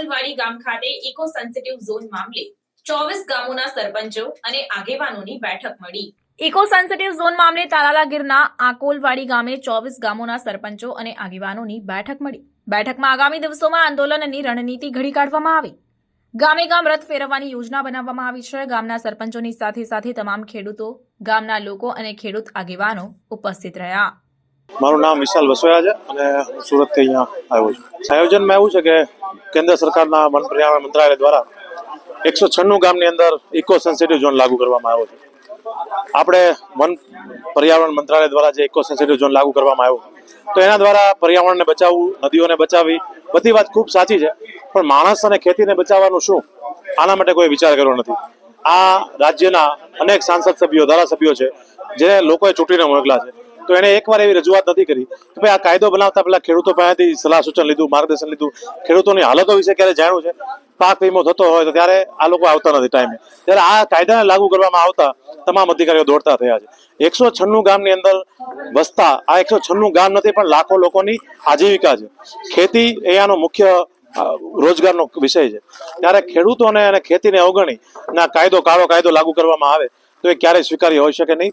આકોલવાડી ગામ ખાતે eco sensitive zone મામલે ચોવીસ ગામોના સરપંચો અને આગેવાનોની બેઠક મળી. ઇકો સેન્સિટિવ ઝોન મામલે તાલાલા ગીરના આકોલવાડી ગામે ચોવીસ ગામોના સરપંચો અને આગેવાનોની બેઠક મળી. બેઠકમાં આગામી દિવસોમાં આંદોલનની રણનીતિ ઘડી કાઢવામાં આવી. ગામે ગામ રથ ફેરવવાની યોજના બનાવવામાં આવી છે. ગામના સરપંચોની સાથે સાથે તમામ ખેડૂતો ગામના લોકો અને ખેડૂત આગેવાનો ઉપસ્થિત રહ્યા. મારું નામ વિશાલ વસોયા છે અને હું સુરતથી અહીંયા આવ્યો છું. આયોજનમાં એવું છે કે કેન્દ્ર સરકારના વન પર્યાવરણ મંત્રાલય દ્વારા એકસો છન્નું ગામની અંદર ઇકો સેન્સિટિવ ઝોન લાગુ કરવામાં આવ્યો છે. આપણે વન પર્યાવરણ મંત્રાલય દ્વારા જે ઇકો સેન્સિટિવ ઝોન લાગુ કરવામાં આવ્યો, તો એના દ્વારા પર્યાવરણને બચાવવું, નદીઓને બચાવવી, બધી વાત ખૂબ સાચી છે, પણ માણસ અને ખેતીને બચાવવાનું શું? આના માટે કોઈ વિચાર કર્યો નથી. આ રાજ્યના અનેક સાંસદ સભ્યો, ધારાસભ્યો છે, જેને લોકોએ ચૂંટીને મોકલા છે. તો એને એકવાર એવી રજૂઆત નથી કરી કે ભાઈ આ કાયદો બનાવતા પહેલા ખેડૂતો પાસેથી સલાહ સૂચન લીધું, માર્ગદર્શન લીધું. ખેડૂતોની હાલતો વિશે ક્યારે જાણ્યું છે? પાક વીમો થતો હોય તો ત્યારે આ લોકો આવતા નથી ટાઈમે ત્યારે આ કાયદાને લાગુ કરવામાં આવતા તમામ અધિકારીઓ દોડતા થયા છે. એકસો છન્નું ગામની અંદર વસતા આ એકસો છન્નું ગામ નથી, પણ લાખો લોકોની આજીવિકા છે. ખેતી એ આનો મુખ્ય રોજગારનો વિષય છે. ત્યારે ખેડૂતોને અને ખેતીને અવગણી અને કાયદો કાળો કાયદો લાગુ કરવામાં આવે તો એ ક્યારેય સ્વીકાર્ય હોઈ શકે નહીં.